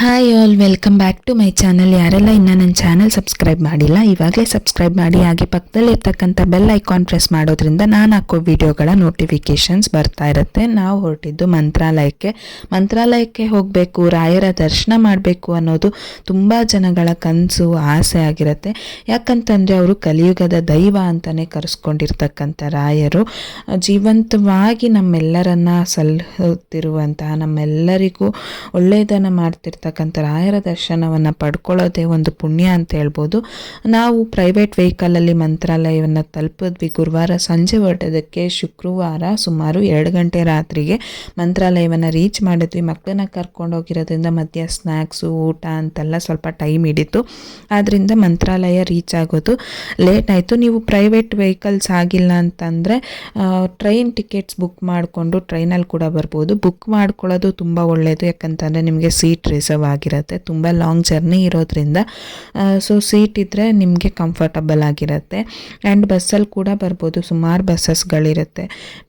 Hi all welcome back to my channel ಯಾರೆಲ್ಲ ಇನ್ನೂ ನನ್ನ ಚಾನಲ್ ಸಬ್ಸ್ಕ್ರೈಬ್ ಮಾಡಿಲ್ಲ, ಇವಾಗಲೇ ಸಬ್ಸ್ಕ್ರೈಬ್ ಮಾಡಿ, ಹಾಗೆ ಪಕ್ಕದಲ್ಲಿ ಇರ್ತಕ್ಕಂಥ ಬೆಲ್ ಐಕಾನ್ ಪ್ರೆಸ್ ಮಾಡೋದ್ರಿಂದ ನಾನು ಹಾಕೋ ವಿಡಿಯೋಗಳ ನೋಟಿಫಿಕೇಷನ್ಸ್ ಬರ್ತಾ ಇರುತ್ತೆ. ನಾವು ಹೊರಟಿದ್ದು ಮಂತ್ರಾಲಯಕ್ಕೆ. ಮಂತ್ರಾಲಯಕ್ಕೆ ಹೋಗಬೇಕು, ರಾಯರ ದರ್ಶನ ಮಾಡಬೇಕು ಅನ್ನೋದು ತುಂಬ ಜನಗಳ ಕನಸು, ಆಸೆ ಆಗಿರುತ್ತೆ. ಯಾಕಂತಂದರೆ ಅವರು ಕಲಿಯುಗದ ದೈವ ಅಂತಲೇ ಕರೆಸ್ಕೊಂಡಿರ್ತಕ್ಕಂಥ ರಾಯರು. ಜೀವಂತವಾಗಿ ನಮ್ಮೆಲ್ಲರನ್ನ ಸಲ್ಲುತ್ತಿರುವಂತಹ ನಮ್ಮೆಲ್ಲರಿಗೂ ಒಳ್ಳೆಯದನ್ನು ಮಾಡ್ತಿರ್ತಾರೆ. ಇರ್ತಕ್ಕಂಥ ರಾಯರ ದರ್ಶನವನ್ನು ಪಡ್ಕೊಳ್ಳೋದೇ ಒಂದು ಪುಣ್ಯ ಅಂತ ಹೇಳ್ಬೋದು. ನಾವು ಪ್ರೈವೇಟ್ ವೆಹಿಕಲಲ್ಲಿ ಮಂತ್ರಾಲಯವನ್ನು ತಲುಪಿದ್ವಿ. ಗುರುವಾರ ಸಂಜೆ ಹೊರಟೋದಕ್ಕೆ ಶುಕ್ರವಾರ ಸುಮಾರು ಎರಡು ಗಂಟೆ ರಾತ್ರಿಗೆ ಮಂತ್ರಾಲಯವನ್ನು ರೀಚ್ ಮಾಡಿದ್ವಿ. ಮಕ್ಕಳನ್ನ ಕರ್ಕೊಂಡೋಗಿರೋದ್ರಿಂದ ಮಧ್ಯ ಸ್ನ್ಯಾಕ್ಸು ಊಟ ಅಂತೆಲ್ಲ ಸ್ವಲ್ಪ ಟೈಮ್ ಹಿಡಿತು. ಆದ್ದರಿಂದ ಮಂತ್ರಾಲಯ ರೀಚ್ ಆಗೋದು ಲೇಟ್ ಆಯಿತು. ನೀವು ಪ್ರೈವೇಟ್ ವೆಹಿಕಲ್ಸ್ ಆಗಿಲ್ಲ ಅಂತಂದರೆ ಟ್ರೈನ್ ಟಿಕೆಟ್ಸ್ ಬುಕ್ ಮಾಡಿಕೊಂಡು ಟ್ರೈನಲ್ಲಿ ಕೂಡ ಬರ್ಬೋದು. ಬುಕ್ ಮಾಡ್ಕೊಳ್ಳೋದು ತುಂಬ ಒಳ್ಳೆಯದು ಯಾಕಂತಂದರೆ ನಿಮಗೆ ಸೀಟ್ ರಿಸರ್ವ್ ಆಗಿರುತ್ತೆ ತುಂಬ ಲಾಂಗ್ ಜರ್ನಿ ಇರೋದ್ರಿಂದ. ಸೊ ಸೀಟ್ ಇದ್ದರೆ ನಿಮಗೆ ಕಂಫರ್ಟಬಲ್ ಆಗಿರುತ್ತೆ. ಆ್ಯಂಡ್ ಬಸ್ಸಲ್ಲಿ ಕೂಡ ಬರ್ಬೋದು, ಸುಮಾರು ಬಸ್ಸಸ್ಗಳಿರುತ್ತೆ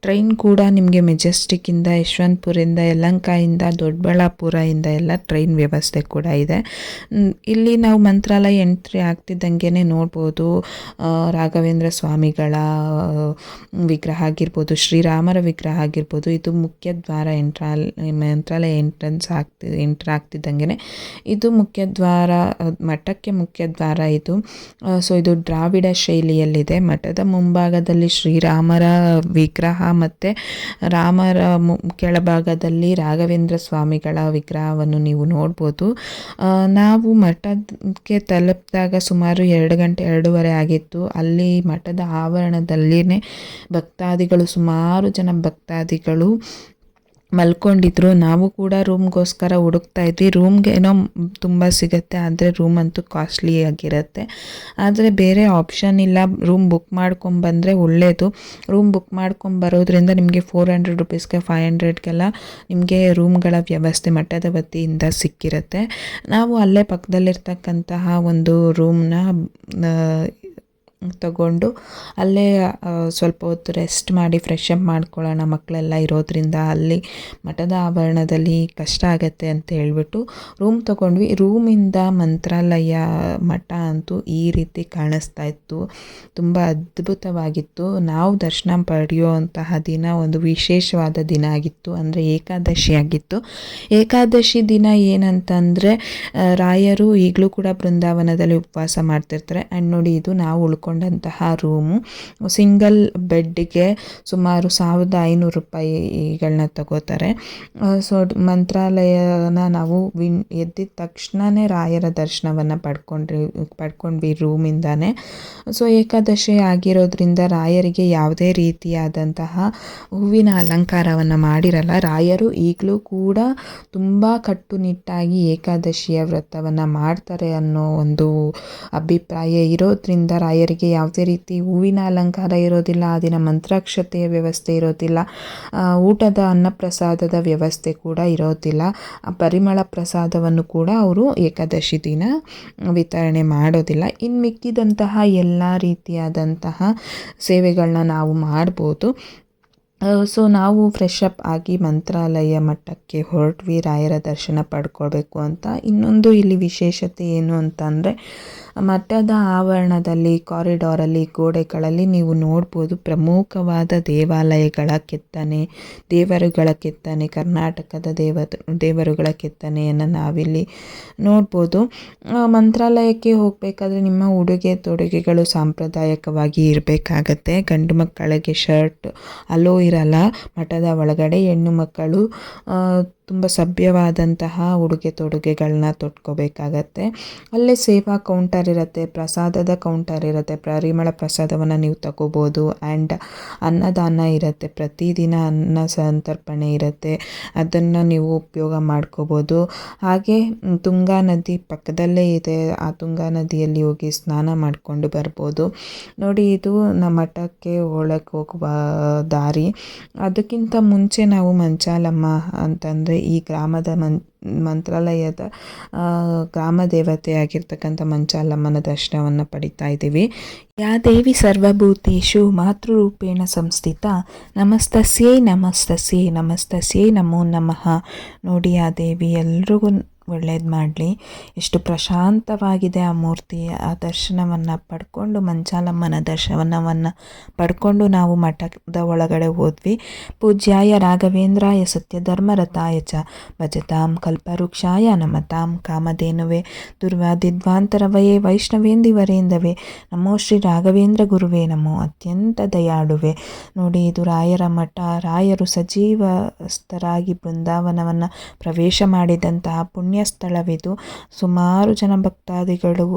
ಟ್ರೈನ್ ಕೂಡ ನಿಮಗೆ ಮೆಜೆಸ್ಟಿಕ್ಕಿಂದ ಯಶವಂತಪುರಿಂದ, ಯಲಂಕಾಯಿಂದ ದೊಡ್ಡಬಳ್ಳಾಪುರದಿಂದ ಎಲ್ಲ ಟ್ರೈನ್ ವ್ಯವಸ್ಥೆ ಕೂಡ ಇದೆ. ಇಲ್ಲಿ ನಾವು ಮಂತ್ರಾಲಯ ಎಂಟ್ರಿ ಆಗ್ತಿದ್ದಂಗೆ ನೋಡ್ಬೋದು. ರಾಘವೇಂದ್ರ ಸ್ವಾಮಿಗಳ ವಿಗ್ರಹ ಆಗಿರ್ಬೋದು, ಶ್ರೀರಾಮರ ವಿಗ್ರಹ ಆಗಿರ್ಬೋದು, ಇದು ಮುಖ್ಯ ದ್ವಾರ ಎಂಟ್ರಾಲ್ ಮಂತ್ರಾಲಯ ಎಂಟ್ರೆನ್ಸ್ ಆಗ್ತಿ ಎಂಟ್ರ್ ಆಗ್ತಿದ್ದ ಇದು ಮುಖ್ಯದ್ವಾರ ಮಠಕ್ಕೆ ಮುಖ್ಯ ದ್ವಾರ ಇದು. ಸೊ ಇದು ದ್ರಾವಿಡ ಶೈಲಿಯಲ್ಲಿದೆ. ಮಠದ ಮುಂಭಾಗದಲ್ಲಿ ಶ್ರೀರಾಮರ ವಿಗ್ರಹ ಮತ್ತು ರಾಮರ ಕೆಳಭಾಗದಲ್ಲಿ ರಾಘವೇಂದ್ರ ಸ್ವಾಮಿಗಳ ವಿಗ್ರಹವನ್ನು ನೀವು ನೋಡ್ಬೋದು. ನಾವು ಮಠಕ್ಕೆ ತಲುಪಿದಾಗ ಸುಮಾರು ಎರಡು ಗಂಟೆ, ಎರಡೂವರೆ ಆಗಿತ್ತು. ಅಲ್ಲಿ ಮಠದ ಆವರಣದಲ್ಲಿನೇ ಭಕ್ತಾದಿಗಳು, ಸುಮಾರು ಜನ ಭಕ್ತಾದಿಗಳು ಮಲ್ಕೊಂಡಿದ್ರು. ನಾವು ಕೂಡ ರೂಮ್ಗೋಸ್ಕರ ಹುಡುಕ್ತಾ ಇದ್ವಿ. ರೂಮ್ಗೆ ಏನೋ ತುಂಬ ಸಿಗುತ್ತೆ, ಆದರೆ ರೂಮ್ ಅಂತೂ ಕಾಸ್ಟ್ಲಿ ಆಗಿರುತ್ತೆ. ಆದರೆ ಬೇರೆ ಆಪ್ಷನ್ ಇಲ್ಲ. ರೂಮ್ ಬುಕ್ ಮಾಡ್ಕೊಂಬಂದರೆ ಒಳ್ಳೆಯದು ರೂಮ್ ಬುಕ್ ಮಾಡ್ಕೊಂಬರೋದ್ರಿಂದ ನಿಮಗೆ ಫೋರ್ ಹಂಡ್ರೆಡ್ ರುಪೀಸ್ಗೆ, ಫೈವ್ ಹಂಡ್ರೆಡ್ಗೆಲ್ಲ ನಿಮಗೆ ರೂಮ್ಗಳ ವ್ಯವಸ್ಥೆ ಮಠದ ವತಿಯಿಂದ ಸಿಕ್ಕಿರುತ್ತೆ. ನಾವು ಅಲ್ಲೇ ಪಕ್ಕದಲ್ಲಿರ್ತಕ್ಕಂತಹ ಒಂದು ರೂಮ್ನ ತಗೊಂಡು ಅಲ್ಲೇ ಸ್ವಲ್ಪ ಹೊತ್ತು ರೆಸ್ಟ್ ಮಾಡಿ ಫ್ರೆಶ್ ಅಪ್ ಮಾಡ್ಕೊಳ್ಳೋಣ ಮಕ್ಕಳೆಲ್ಲ ಇರೋದ್ರಿಂದ ಅಲ್ಲಿ ಮಠದ ಆವರಣದಲ್ಲಿ ಕಷ್ಟ ಆಗುತ್ತೆ ಅಂತ ಹೇಳ್ಬಿಟ್ಟು ರೂಮ್ ತಗೊಂಡ್ವಿ. ರೂಮಿಂದ ಮಂತ್ರಾಲಯ ಮಠ ಅಂತೂ ಈ ರೀತಿ ಕಾಣಿಸ್ತಾ ಇತ್ತು. ತುಂಬ ಅದ್ಭುತವಾಗಿತ್ತು. ನಾವು ದರ್ಶನ ಪಡೆಯುವಂತಹ ದಿನ ಒಂದು ವಿಶೇಷವಾದ ದಿನ ಆಗಿತ್ತು. ಅಂದರೆ ಏಕಾದಶಿ ಆಗಿತ್ತು. ಏಕಾದಶಿ ದಿನ ಏನಂತಂದರೆ ರಾಯರು ಈಗಲೂ ಕೂಡ ಬೃಂದಾವನದಲ್ಲಿ ಉಪವಾಸ ಮಾಡ್ತಿರ್ತಾರೆ. ಆ್ಯಂಡ್ ನೋಡಿ ಇದು ನಾವು ಉಳ್ಕೊಂಡು ಮಾಡಿಕೊಂಡಂತಹ ರೂಮು. ಸಿಂಗಲ್ ಬೆಡ್ಗೆ ಸುಮಾರು ಸಾವಿರದ ಐನೂರು ರೂಪಾಯಿಗಳನ್ನ ತಗೋತಾರೆ. ಸೊ ಮಂತ್ರಾಲಯನ ನಾವು ವಿನ್, ಎದ್ದಿದ ತಕ್ಷಣವೇ ರಾಯರ ದರ್ಶನವನ್ನು ಪಡ್ಕೊಂಡ್ರಿ, ಪಡ್ಕೊಂಡ್ವಿ ರೂಮಿಂದಾನೆ. ಸೊ ಏಕಾದಶಿ ಆಗಿರೋದ್ರಿಂದ ರಾಯರಿಗೆ ಯಾವುದೇ ರೀತಿಯಾದಂತಹ ಹೂವಿನ ಅಲಂಕಾರವನ್ನು ಮಾಡಿರಲ್ಲ. ರಾಯರು ಈಗಲೂ ಕೂಡ ತುಂಬ ಕಟ್ಟುನಿಟ್ಟಾಗಿ ಏಕಾದಶಿಯ ವ್ರತವನ್ನು ಮಾಡ್ತಾರೆ ಅನ್ನೋ ಒಂದು ಅಭಿಪ್ರಾಯ ಇರೋದ್ರಿಂದ ರಾಯರಿಗೆ ಯಾವುದೇ ರೀತಿ ಹೂವಿನ ಅಲಂಕಾರ ಇರೋದಿಲ್ಲ ಆ ದಿನ ಮಂತ್ರಾಕ್ಷತೆಯ ವ್ಯವಸ್ಥೆ ಇರೋದಿಲ್ಲ ಊಟದ ಅನ್ನಪ್ರಸಾದದ ವ್ಯವಸ್ಥೆ ಕೂಡ ಇರೋದಿಲ್ಲ. ಪರಿಮಳ ಪ್ರಸಾದವನ್ನು ಕೂಡ ಅವರು ಏಕಾದಶಿ ದಿನ ವಿತರಣೆ ಮಾಡೋದಿಲ್ಲ. ಇನ್ನು ಮಿಕ್ಕಿದಂತಹ ಎಲ್ಲ ರೀತಿಯಾದಂತಹ ಸೇವೆಗಳನ್ನ ನಾವು ಮಾಡ್ಬೋದು. ಸೊ ನಾವು ಫ್ರೆಶ್ ಅಪ್ ಆಗಿ ಮಂತ್ರಾಲಯ ಮಟ್ಟಕ್ಕೆ ಹೊರಟ್ವಿ, ರಾಯರ ದರ್ಶನ ಪಡ್ಕೊಳ್ಬೇಕು ಅಂತ. ಇನ್ನೊಂದು ಇಲ್ಲಿ ವಿಶೇಷತೆ ಏನು ಅಂತ ಅಂದರೆ ಮಠದ ಆವರಣದಲ್ಲಿ, ಕಾರಿಡಾರಲ್ಲಿ, ಗೋಡೆಗಳಲ್ಲಿ ನೀವು ನೋಡ್ಬೋದು ಪ್ರಮುಖವಾದ ದೇವಾಲಯಗಳ ಕೆತ್ತನೆ, ದೇವರುಗಳ ಕೆತ್ತನೆ, ಕರ್ನಾಟಕದ ದೇವ, ದೇವರುಗಳ ಕೆತ್ತನೆಯನ್ನು ನಾವಿಲ್ಲಿ ನೋಡ್ಬೋದು. ಮಂತ್ರಾಲಯಕ್ಕೆ ಹೋಗಬೇಕಾದ್ರೆ ನಿಮ್ಮ ಉಡುಗೆ ತೊಡುಗೆಗಳು ಸಾಂಪ್ರದಾಯಿಕವಾಗಿ ಇರಬೇಕಾಗತ್ತೆ. ಗಂಡು ಮಕ್ಕಳಿಗೆ ಶರ್ಟ್, ಅಲೋ ಇರಲ್ಲ, ಮಠದ ಒಳಗಡೆ ಹೆಣ್ಣು ಮಕ್ಕಳು ತುಂಬ ಸಭ್ಯವಾದಂತಹ ಉಡುಗೆ ತೊಡುಗೆಗಳನ್ನ ತೊಟ್ಕೋಬೇಕಾಗತ್ತೆ. ಅಲ್ಲೇ ಸೇವಾ ಕೌಂಟರ್ ಇರುತ್ತೆ, ಪ್ರಸಾದದ ಕೌಂಟರ್ ಇರುತ್ತೆ ಪರಿಮಳ ಪ್ರಸಾದವನ್ನು ನೀವು ತಗೋಬೋದು ಆ್ಯಂಡ್ ಅನ್ನದಾನ ಇರುತ್ತೆ, ಪ್ರತಿದಿನ ಅನ್ನ ಸಂತರ್ಪಣೆ ಇರುತ್ತೆ, ಅದನ್ನು ನೀವು ಉಪಯೋಗ ಮಾಡ್ಕೋಬೋದು. ಹಾಗೆ ತುಂಗಾ ನದಿ ಪಕ್ಕದಲ್ಲೇ ಇದೆ, ಆ ತುಂಗಾ ನದಿಯಲ್ಲಿ ಹೋಗಿ ಸ್ನಾನ ಮಾಡಿಕೊಂಡು ಬರ್ಬೋದು. ನೋಡಿ, ಇದು ನಮ್ಮ ಮಠಕ್ಕೆ ಒಳಗೆ ಹೋಗುವ ದಾರಿ. ಅದಕ್ಕಿಂತ ಮುಂಚೆ ನಾವು ಮಂಚಾಲಮ್ಮ ಅಂತಂದರೆ ಈ ಗ್ರಾಮದ ಮನ್, ಮಂತ್ರಾಲಯದ ಗ್ರಾಮ ದೇವತೆಯಾಗಿರ್ತಕ್ಕಂಥ ಮಂಚಾಲಮ್ಮನ ದರ್ಶನವನ್ನು ಪಡಿತಾ ಇದ್ದೀವಿ. ಯಾ ದೇವಿ ಸರ್ವಭೂತೇಶು ಮಾತೃರೂಪೇಣ ಸಂಸ್ಥಿತ. ನಮಸ್ತಸ್ಯೇ ನಮಸ್ತಸ್ಯೇ ನಮಸ್ತಸ್ಯೇ ನಮೋ ನಮಃ. ನೋಡಿ ಆ ದೇವಿ ಎಲ್ರಿಗೂ ಒಳ್ಳೇದು ಮಾಡಲಿ. ಎಷ್ಟು ಪ್ರಶಾಂತವಾಗಿದೆ ಆ ಮೂರ್ತಿ, ಆ ದರ್ಶನವನ್ನು ಪಡ್ಕೊಂಡು, ಮಂಚಾಲಮ್ಮನ ದರ್ಶನವನ್ನು ಪಡ್ಕೊಂಡು ನಾವು ಮಠದ ಒಳಗಡೆ ಹೋದ್ವಿ. ಪೂಜ್ಯಾಯ ರಾಘವೇಂದ್ರಾಯ ಸತ್ಯಧರ್ಮರಥಾಯ ಚ ಭಜತಾಂ ಕಲ್ಪವೃಕ್ಷಾಯ ನಮತಾಂ ಕಾಮಧೇನುವೆ ದುರ್ವಾದಿದ್ವಾಂತರವಯೇ ವೈಷ್ಣವೇಂದಿವರೇಂದವೇ ನಮೋ ಶ್ರೀ ರಾಘವೇಂದ್ರ ಗುರುವೇ ನಮೋ ಅತ್ಯಂತ ದಯಾಳುವೆ. ನೋಡಿ, ಇದು ರಾಯರ ಮಠ, ರಾಯರು ಸಜೀವಸ್ಥರಾಗಿ ಬೃಂದಾವನವನ್ನು ಪ್ರವೇಶ ಮಾಡಿದಂತಹ ಪುಣ್ಯ ಸ್ಥಳವಿದು. ಸುಮಾರು ಜನ ಭಕ್ತಾದಿಗಳು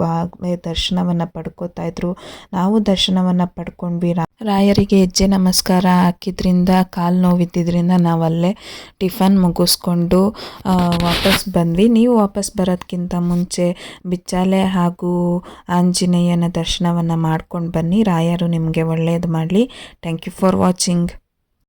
ದರ್ಶನವನ್ನು ಪಡ್ಕೋತಾ ಇದ್ರು. ನಾವು ದರ್ಶನವನ್ನು ಪಡ್ಕೊಂಡ್ವಿ. ರಾಯರಿಗೆ ಹೆಜ್ಜೆ ನಮಸ್ಕಾರ ಹಾಕಿದ್ರಿಂದ, ಕಾಲು ನೋವಿದ್ದಿದ್ರಿಂದ ನಾವಲ್ಲೇ ಟಿಫನ್ ಮುಗಿಸ್ಕೊಂಡು ವಾಪಸ್ ಬಂದ್ವಿ. ನೀವು ವಾಪಸ್ ಬರೋದಕ್ಕಿಂತ ಮುಂಚೆ ಬಿಚ್ಚಾಲೆ ಹಾಗೂ ಆಂಜನೇಯನ ದರ್ಶನವನ್ನು ಮಾಡ್ಕೊಂಡು ಬನ್ನಿ. ರಾಯರು ನಿಮಗೆ ಒಳ್ಳೆಯದು ಮಾಡಲಿ. Thank you for watching